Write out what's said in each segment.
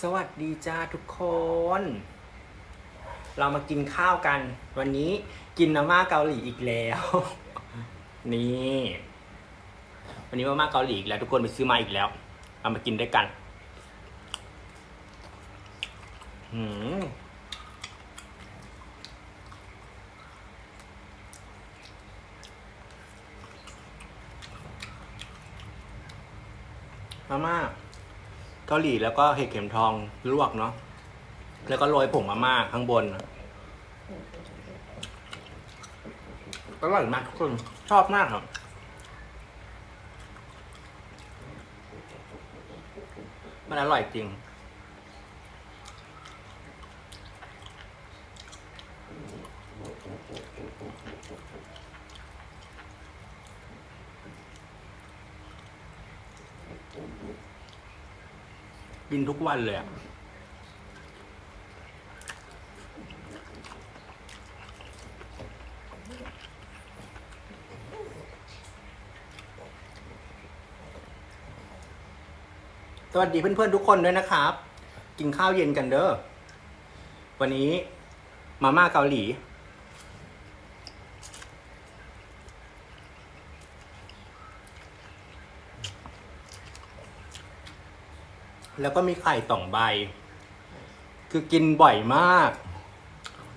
สวัสดีจ้าทุกคน เรามากินข้าวกัน วันนี้กินมาม่าเกาหลีอีกแล้ว นี่ วันนี้มาม่าเกาหลีอีกแล้วทุกคนไปซื้อมาอีกแล้วเรามากินด้วยกันหืมมาม่า เกาหลีแล้วก็เห็ดเข็มทองลวกเนาะแล้วก็โรยผงมาม่าข้างบนอร่อยมากทุกคนชอบมากครับมันอร่อยจริง กินทุกวันเลยอะสวัสดีเพื่อนๆทุกคนด้วยนะครับ กินข้าวเย็นกันเด้อวันนี้มาม่าเกาหลี แล้วก็มีไข่สองใบ คือกินบ่อยมาก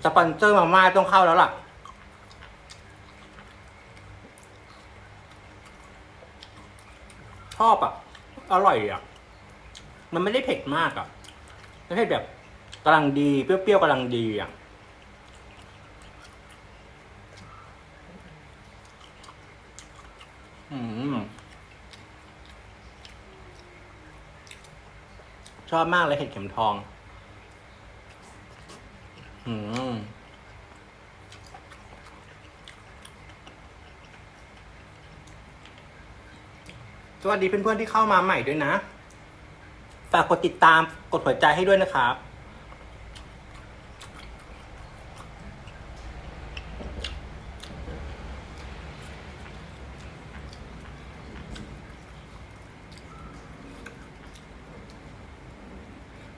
สปอนเซอร์มาม่าต้องเข้าแล้วล่ะ ชอบอะ อร่อยอะ มันไม่ได้เผ็ดมากอะไม่ใช่แบบกำลังดี เปรี้ยวๆกำลังดีอะอืม ชอบมากเลยเห็ดเข็มทอง อืมสวัสดีเพื่อนๆที่เข้ามาใหม่ด้วยนะ ฝากกดติดตามกดหัวใจให้ด้วยนะครับ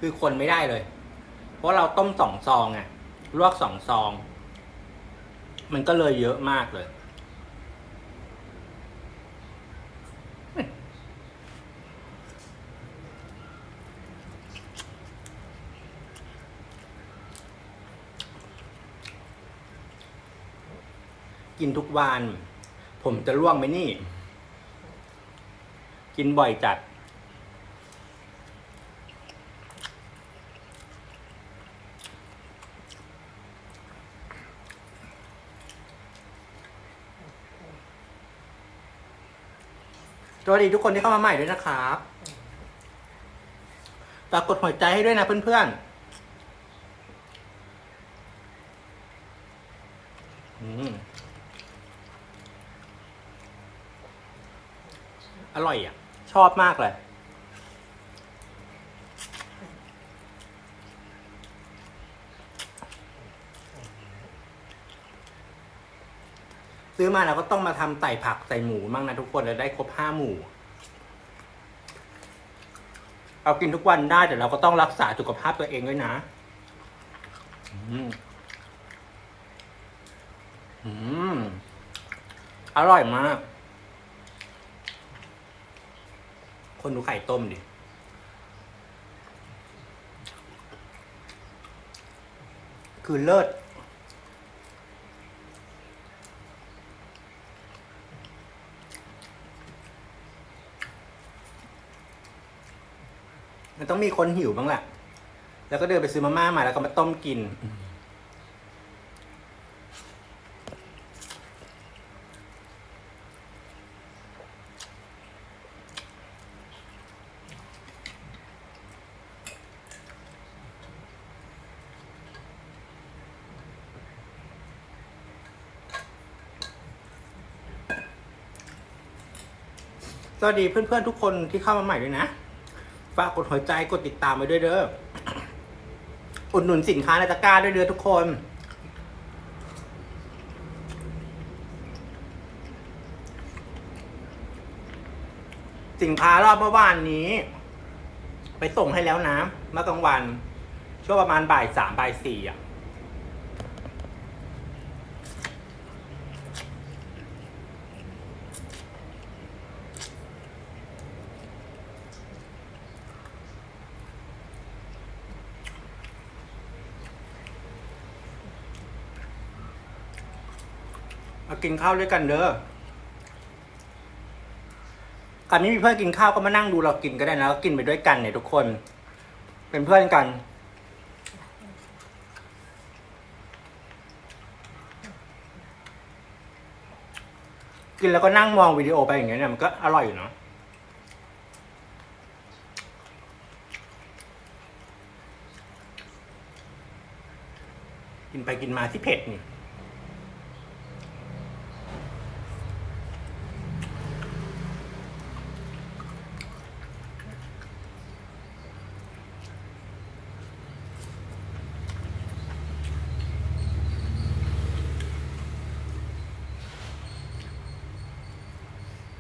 คือคนไม่ได้เลย เพราะเราต้มสองซองไงลวกสองซอง มันก็เลยเยอะมากเลยกินทุกวัน ผมจะล่วงไหมนี่ กินบ่อยจัด สวัสดีทุกคนที่เข้ามาใหม่ด้วยนะครับฝากกดหัวใจให้ด้วยนะเพื่อนๆอืมอร่อยอะ ชอบมากเลย ซื้อมาเราก็ต้องมาทำไต่ผักใส่หมูมั่งนะทุกคนจะได้ครบห้าหมู่ เอากินทุกวันได้แต่เราก็ต้องรักษาสุขภาพตัวเองด้วยนะอืมอืมอร่อยมาก คนดูไข่ต้มดิคือเลิศ มันต้องมีคนหิวบ้างแหละ แล้วก็เดินไปซื้อมาม่ามาแล้วก็มาต้มกิน สวัสดีเพื่อนๆทุกคนที่เข้ามาใหม่ด้วยนะ ฝากกดหัวใจกดติดตามไปด้วยเด้อ อุดหนุนสินค้าในตะกร้าด้วยเด้อทุกคน สินค้ารอบเมื่อวานนี้ ไปไปส่งให้แล้วนะ เมื่อกลางวัน ช่วงประมาณบ่ายสามบ่ายสี่อะ มากินข้าวด้วยกันเด้อการไม่มีเพื่อนกินข้าวก็มานั่งดูเรากินก็ได้นะแล้วกินไปด้วยกันเนี่ยทุกคน เป็นเพื่อนกัน กินแล้วก็นั่งมองวิดีโอไปอย่างเงี้ยเนี่ยมันก็อร่อยอยู่เนาะกินไปกินมาที่เผ็ดนี่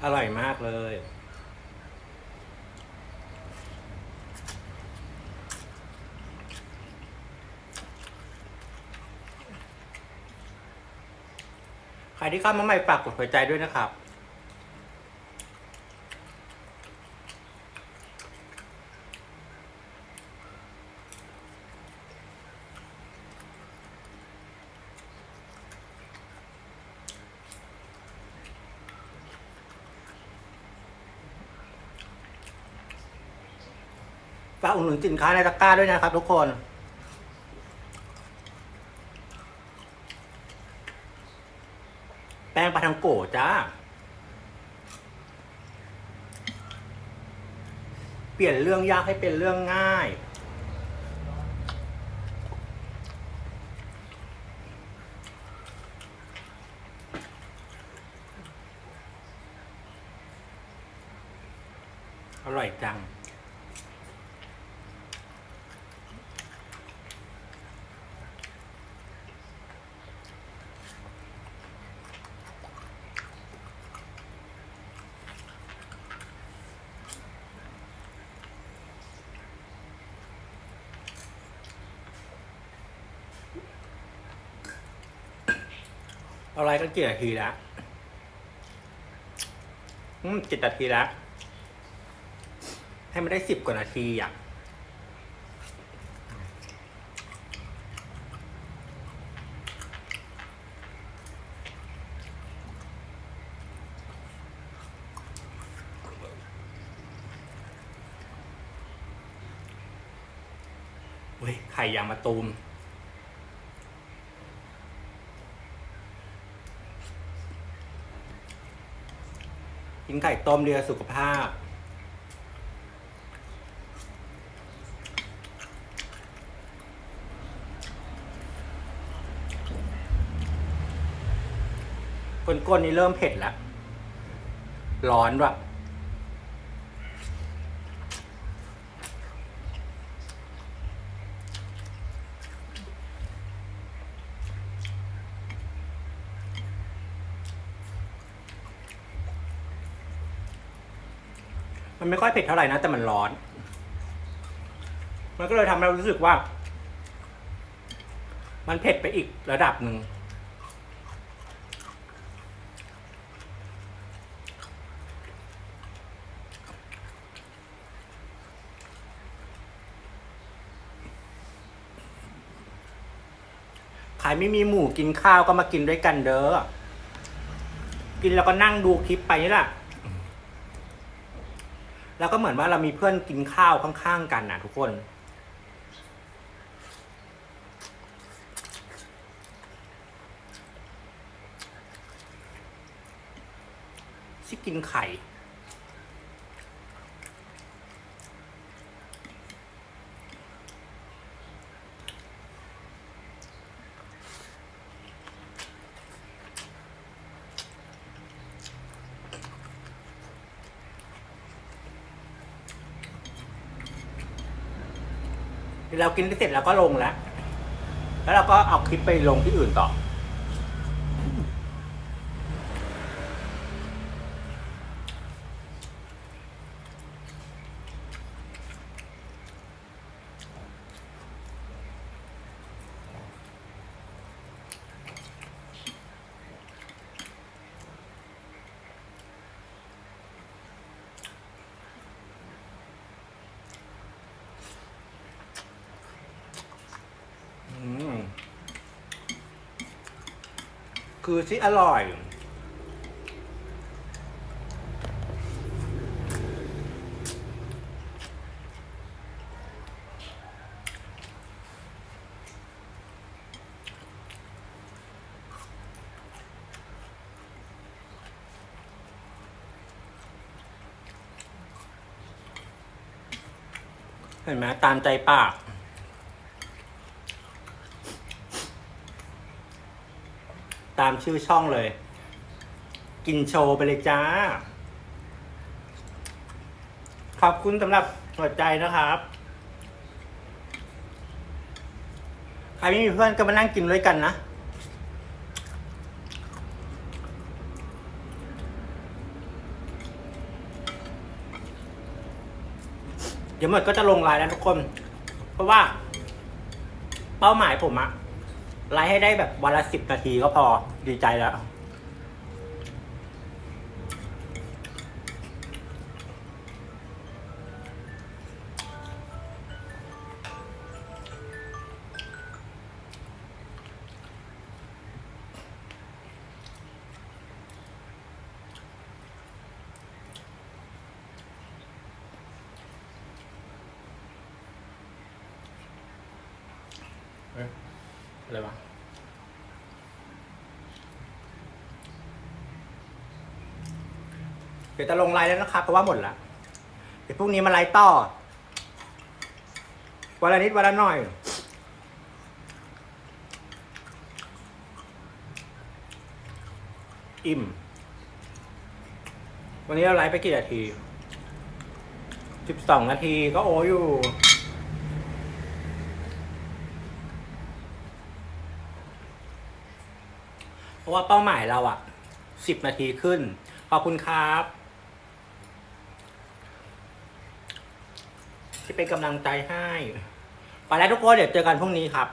อร่อยมากเลย ใครที่เข้ามาใหม่ฝากกดหัวใจด้วยนะครับ ฝากอุดหนุนสินค้าในตะกร้าด้วยนะครับทุกคน แป้งปลาทังโกจ้า เปลี่ยนเรื่องยากให้เป็นเรื่องง่ายอร่อยจัง อะไรก็เจ็ดนาทีล้วอืมเจ็ดนาทีล้วให้มันได้สิบกว่านาทีอะเว้ยไข่ยางมาตูม กินไก่ต้มเรียสุขภาพ ก้นๆนี่เริ่มเผ็ดแล้ว ร้อนแบบ มันไม่ค่อยเผ็ดเท่าไหร่นะแต่มันร้อน มันก็เลยทำให้เรารู้สึกว่า มันเผ็ดไปอีกระดับหนึ่งใครไม่มีหมูกินข้าวก็มากินด้วยกันเด้อ กินแล้วก็นั่งดูคลิปไปนี่แหละ แล้วก็เหมือนว่าเรามีเพื่อนกินข้าวข้างๆกันนะทุกคน ที่กินไข่ เรากินเสร็จแล้วก็ลงแล้ว แล้วเราก็เอาคลิปไปลงที่อื่นต่อ คือที่อร่อย เห็นไหมตามใจปากามชื่อช่องเลย กินโชว์ไปเลยจ้า ขอบคุณสำหรับหัวใจนะครับ ใครไม่มีเพื่อนก็มานั่งกินด้วยกันนะเดี๋ยวหมดก็จะลงไลน์แล้วทุกคน เพราะว่า เป้าหมายผมอะ ไลฟ์ให้ได้แบบวันละสิบนาทีก็พอดีใจแล้ว เอ้ย อะไรวะเดี๋ยวจะลงไลน์แล้วนะครับเพราะว่าหมดละเดี๋ยวพรุ่งนี้มาไลฟ์ต่อวันละนิดวันละหน่อย อิ่ม วันนี้เราไลฟ์ไปกี่นาทีสิบสองนาทีก็โออยู่ เพ ราะว่าเป้าหมายเราอะสิบนาทีขึ้น ขอบคุณครับ ที่เป็นกำลังใจให้ ไปแล้วทุกคนเดี๋ยวเจอกันพรุ่งนี้ครับ